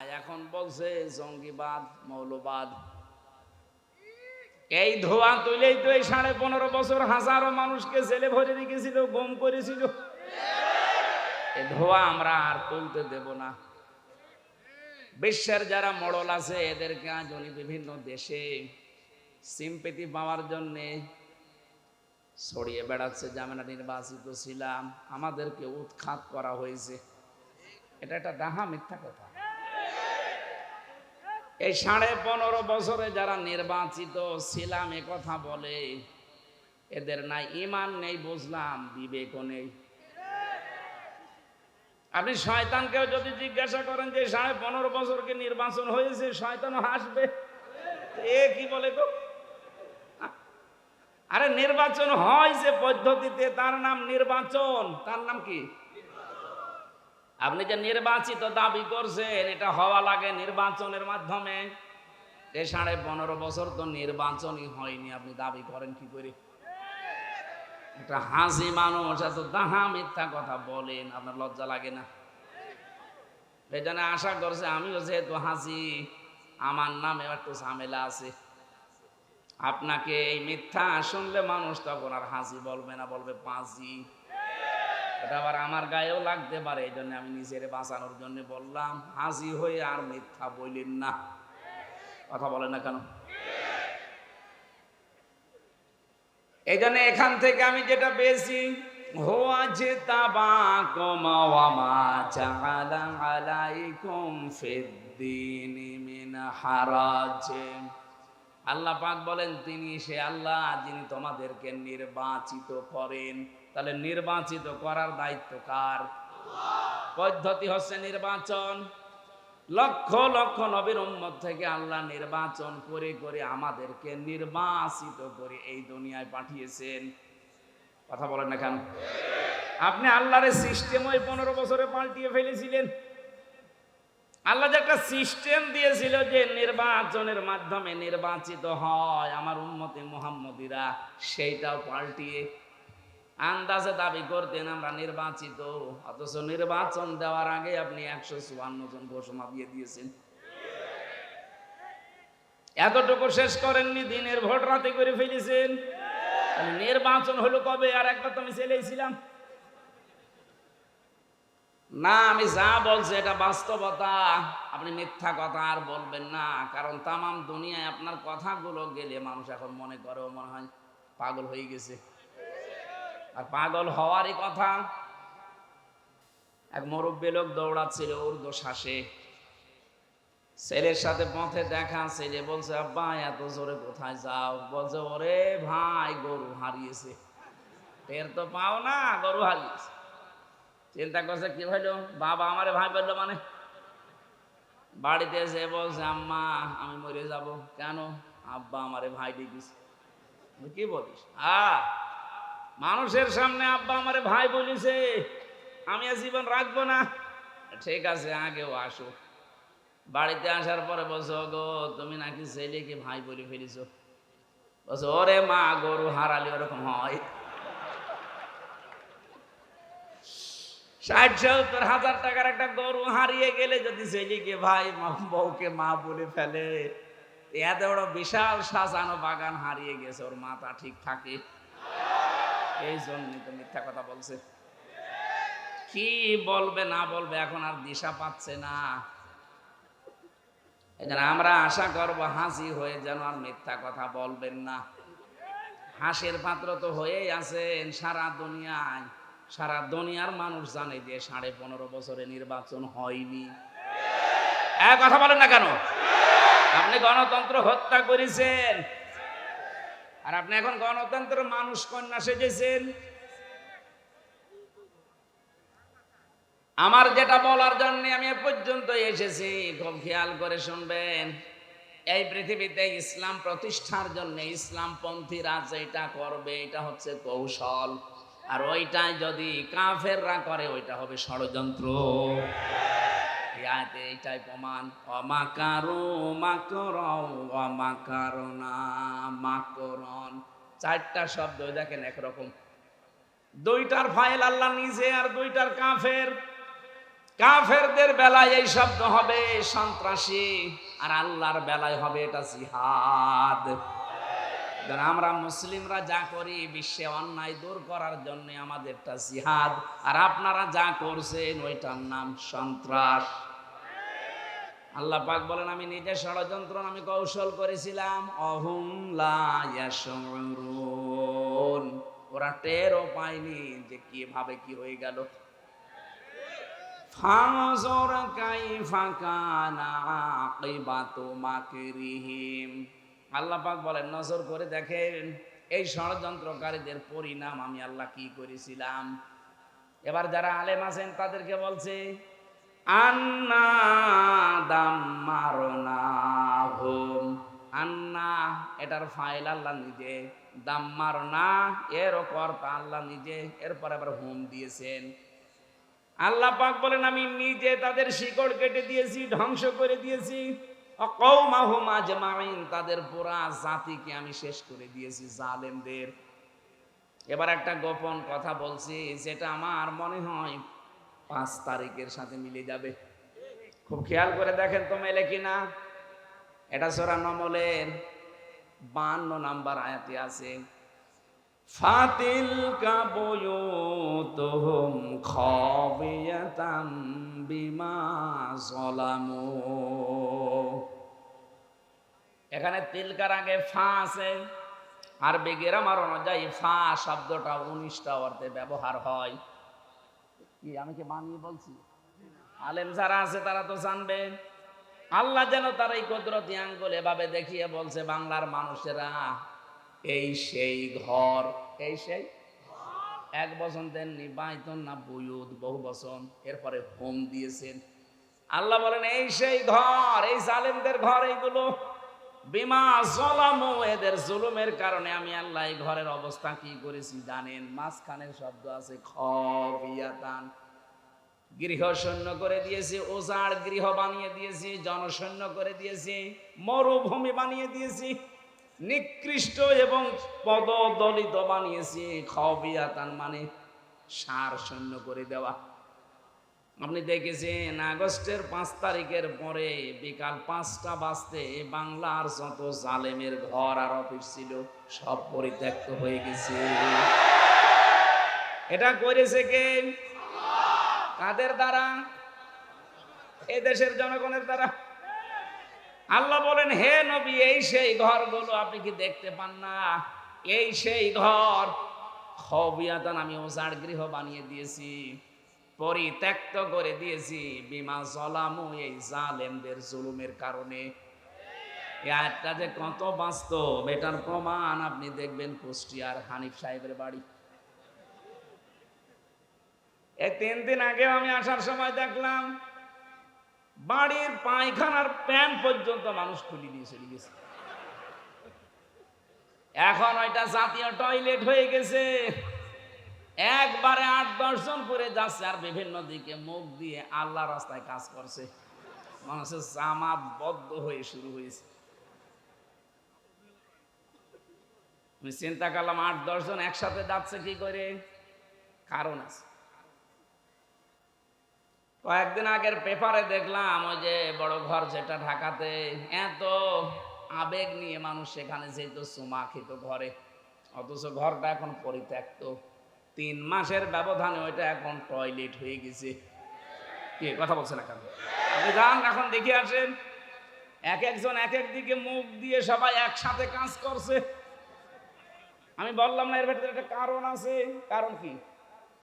এখন বলছে, জঙ্গিবাদ, মৌলবাদ। এই ধোয়া তুলেই তো এই সাড়ে পনেরো বছর হাজারো মানুষকে জেলে ভরে রেখেছিল, গম করেছিল। এই ধোয়া আমরা আর তুলতে দেব না। বিশ্বের যারা মডল আছে, এদেরকে আজ উনি বিভিন্ন দেশে সিম্পেতি পাওয়ার জন্যে ছড়িয়ে বেড়াচ্ছে আমরা নির্বাচিত ছিলাম। আমাদেরকে উৎখাত করা হয়েছে। এটা একটা ডাহা মিথ্যা কথা। এই সাড়ে পনেরো বছরে যারা নির্বাচিত ছিলাম, এ কথা বলে, এদের নাই ইমান নেই, বুঝলাম, বিবেকও নেই। আপনি শয়তানকেও যদি জিজ্ঞাসা করেন যে, সাড়ে পনেরো বছরকে নির্বাচন হয়েছে? শয়তান হাসবে। এ কি বলে তো আরে, নির্বাচন হয় যে পদ্ধতিতে, তার নাম নির্বাচন। তার নাম কি? আপনি যে নির্বাচিত দাবি করছেন, এটা হওয়া লাগে নির্বাচনের মাধ্যমে। এ সাড়ে পনেরো বছর তো নির্বাচনই হয়নি, আপনি দাবি করেন কি করে? একটা হাসি মানুষ এত দাহা মিথ্যা কথা বলেন, আপনার লজ্জা লাগে না? এই জন্য আশা করছে আমিও যেহেতু হাসি, আমার নামে একটু ঝামেলা আছে। আপনাকে এই মিথ্যা শুনলে মানুষ তখন আর হাসি বলবে না, বলবে পাঁচি এটা আবার আমার গায়েও লাগতে পারে, এই জন্য আমি নিজের বাঁচানোর জন্য বললাম হাসি হয়ে আর মিথ্যা বললেন না। কথা বলেন না কেন? এই জন্য এখান থেকে আমি যেটা ফিদ্দিন মিন হারাজ। আল্লাহ পাক বলেন, তিনি সে আল্লাহ যিনি তোমাদেরকে নির্বাচিত করেন। তাহলে নির্বাচিত করার দায়িত্ব কার? পদ্ধতি হচ্ছে নির্বাচন। লক্ষ লক্ষ নবীর উম্মত থেকে আল্লাহ নির্বাচন করে করে আমাদেরকে নির্বাচিত করে এই দুনিয়ায় পাঠিয়েছেন। কথা বলেন না কেন? আপনি আল্লাহরের সিস্টেম ওই পনেরো বছরে পাল্টিয়ে ফেলেছিলেন। আল্লাহ যে একটা সিস্টেম দিয়েছিল যে নির্বাচনের মাধ্যমে নির্বাচিত হয় আমার উন্মতি মোহাম্মদিরা, সেইটাও পাল্টিয়ে আন্দাজে দাবি করতেন, আমরা নির্বাচিত। অথচ নির্বাচন দেওয়ার আগে আপনি একশো চুয়ান্ন জন ঘোষণা দিয়ে দিয়েছেন। এতটুকু শেষ করেননি, দিনের ভোট রাতে করে ফেলেছেন। নির্বাচন হলো কবে? আর একবার তো আমি ছেলেছিলাম না, আমি যা বলছি এটা বাস্তবতা। আপনি মিথ্যা কথা আর বলবেন না, কারণ তামাম দুনিয়ায় আপনার কথাগুলো গেলে মানুষ এখন মনে করে, মনে হয় পাগল হয়ে গেছে। আর পাগল হওয়ারই কথা। এক মুরব্বী লোক দৌড়াচ্ছিল, উর্দু শ্বাসে। ছেলের সাথে পথে দেখা, ছেলে বলছে, আব্বা, এত জোরে কোথায় যাও? বলছে, ওরে ভাই, গরু হারিয়েছে। টের তো পাও না, গরু হারিয়েছে। চিন্তা করছে, কি হইল? বাবা আমারে ভাই বলল মানে? বাড়িতে এসে বলছে, আম্মা, আমি মরে যাব। কেন? আব্বা আমারে ভাই ডেকেছে। কি বলিস? আ মানুষের সামনে আব্বা আমারে ভাই বলিছে, আমি আর জীবন রাখব না। ঠিক আছে, আগেও আসো বাড়িতে আসার পরে বলছো গো তুমি নাকি ছেলেকে ভাই বলে ফেলিছো। বলছো, ওরে মা, গরু হারালি ওরকম হয়। ষাট সত্তর হাজার টাকার একটা গরু হারিয়ে গেলে যদি ছেলেকে ভাই বউকে মা বলে ফেলে, এত বড় বিশাল সাজানো বাগান হারিয়ে গেছে, ওর মাথা ঠিক থাকে। এই জন্য তো মিথ্যা কথা বলছে। কি বলবে, না বলবে, এখন আর দিশা পাচ্ছে না। আমরা আশা করব হাসি হয়ে যেন আর মিথ্যা কথা বলবেন না। হাসির পাত্র তো হয়েই আছেন সারা দুনিয়ায়। সারা দুনিয়ার মানুষ জানে যে সাড়ে পনেরো বছরে নির্বাচন হয়নি। কথা বলেন না কেন? আপনি গণতন্ত্র হত্যা করেছেন। আর আপনি এখন গণতন্ত্র মানুষ, কন্যা সেজেছেন। আমার যেটা বলার জন্য আমি এ পর্যন্ত এসেছি খুব খেয়াল করে শুনবেন। এই পৃথিবীতে ইসলাম প্রতিষ্ঠার জন্য ইসলাম ইসলামপন্থীরা যেটা করবে, এটা হচ্ছে কৌশল। আর ওইটাই যদি কাফেররা করে, ওইটা হবে ষড়যন্ত্র। আয়াতে এইটাই প্রমাণ। অমাকারু মাকর অমাকারণা মাকরণ। চারটা শব্দ দেখেন একরকম। দুইটার ফাইল আল্লাহ নিজে আর দুইটার কাফের। কাফেরদের বেলায় এই শব্দ হবে, সন্ত্রাসী। আর আল্লাহর বেলায় হবে এটা জিহাদ। আমরা মুসলিমরা যা করি, বিশ্বে অন্যায় দূর করার জন্য আমাদেরটা জিহাদ। আর আপনারা যা করছেন, ওইটার নাম সন্ত্রাস। আল্লাহ পাক বলেন, আমি নিজে ষড়যন্ত্র, আমি কৌশল করেছিলাম। অহুম ওরা টেরও পায়নি যে কীভাবে কি হয়ে গেল। আল্লাহ বলেন, নজর করে দেখেন, এই ষড়যন্ত্রকারীদের পরিণাম আমি আল্লাহ কি করেছিলাম? এবার যারা আলেম আছেন, তাদেরকে বলছে, আন্না আন্না, এটার ফাইল আল্লাহ নিজে। এর আল্লাহ নিজে, এরপর আবার দিয়েছেন। আল্লাহ পাক বলেন, আমি নিজে তাদের শিকড় কেটে দিয়েছি, ধ্বংস করে দিয়েছি। তাদের পুরা জাতিকে আমি শেষ করে দিয়েছি, জালেমদের। এবার একটা গোপন কথা বলছি, যেটা আমার মনে হয় পাঁচ তারিখের সাথে মিলে যাবে। খুব খেয়াল করে দেখেন তো মেলে কিনা। এটা সোরা নমলের বান্ন নাম্বার আয়াতে আছে। ফাতিল কাবয়ুতুহুম খাবিয়াতাম বিমা জলামু এখানে তিলকার আগে ফা আছে। আর বেগের আমার অনুযায়ী ফা শব্দটা উনিশটা অর্থে ব্যবহার হয়। কি, আমি কি বানিয়ে বলছি? আলেম যারা আছে, তারা তো জানবে। আল্লাহ যেন তার এই কুদরতি আঙ্গুল এভাবে দেখিয়ে বলছে, বাংলার মানুষেরা, এই সেই ঘর, এই সেই এক বছর দেননি, বাইতন না বুয়ুদ বহু বছর এরপরে হোম দিয়েছেন। আল্লাহ বলেন, এই সেই ঘর, এই জালেমদের ঘর এইগুলো। বিমা জলামু, এদের জুলুমের কারণে আমি আল্লাহ এই ঘরের অবস্থা কি করেছি জানেন? মাঝখানের শব্দ আছে গৃহ শূন্য করে দিয়েছি ওজাড় গৃহ বানিয়ে দিয়েছি, জনশূন্য করে দিয়েছি, মরুভূমি বানিয়ে দিয়েছি, নিকৃষ্ট এবং পদদলিত বানিয়েছি খবিয়াতান মানে সার শূন্য করে দেওয়া। আপনি দেখেছেন, আগস্টের পাঁচ তারিখের পরে বিকাল পাঁচটা বাজতে বাংলার যত জালেমের ঘর আর অফিস ছিল, সব পরিত্যক্ত হয়ে গেছে। এটা করেছে কে? কাদের দ্বারা? এ দেশের জনগণের দ্বারা। আল্লাহ বলেন, হে নবী, এই সেই ঘরগুলো আপনি কি দেখতে পান না? এই সেই ঘর। আমি ওজাড় গৃহ বানিয়ে দিয়েছি, পরিত্যক্ত করে দিয়েছি। বিমা জলামু, এই জালেমদের জুলুমের কারণে। আয়াতটা যে কত বাস্তব, এটার প্রমাণ আপনি দেখবেন কুষ্টিয়ার হানিফ সাহেবের বাড়ি। এই তিন দিন আগেও আমি আসার সময় দেখলাম, বাড়ির পায়খানার প্যান পর্যন্ত মানুষ খুলি নিয়ে চলে গেছে। এখন ওইটা জাতীয় টয়লেট হয়ে গেছে। একবারে আট দশজন করে যাচ্ছে আর বিভিন্ন দিকে মুখ দিয়ে আল্লাহ রাস্তায় কাজ করছে। মানুষের জামাত বদ্ধ হয়ে শুরু হয়েছে। আমি চিন্তা করলাম আট দশজন একসাথে যাচ্ছে কি করে? কারণ আছে। কয়েকদিন আগের পেপারে দেখলাম, ওই যে বড় ঘর যেটা ঢাকাতে, এত আবেগ নিয়ে মানুষ সেখানে যেত, সুমা খেত ঘরে। অথচ ঘরটা এখন পরিত্যক্ত। তিন মাসের ব্যবধানে ওইটা এখন টয়লেট হয়ে গেছে। কে, কথা বলছেন এখন আপনি যান, এখন দেখে আসেন। এক একজন এক এক দিকে মুখ দিয়ে সবাই একসাথে কাজ করছে। আমি বললাম না, এর ভেতরে একটা কারণ আছে। কারণ কি?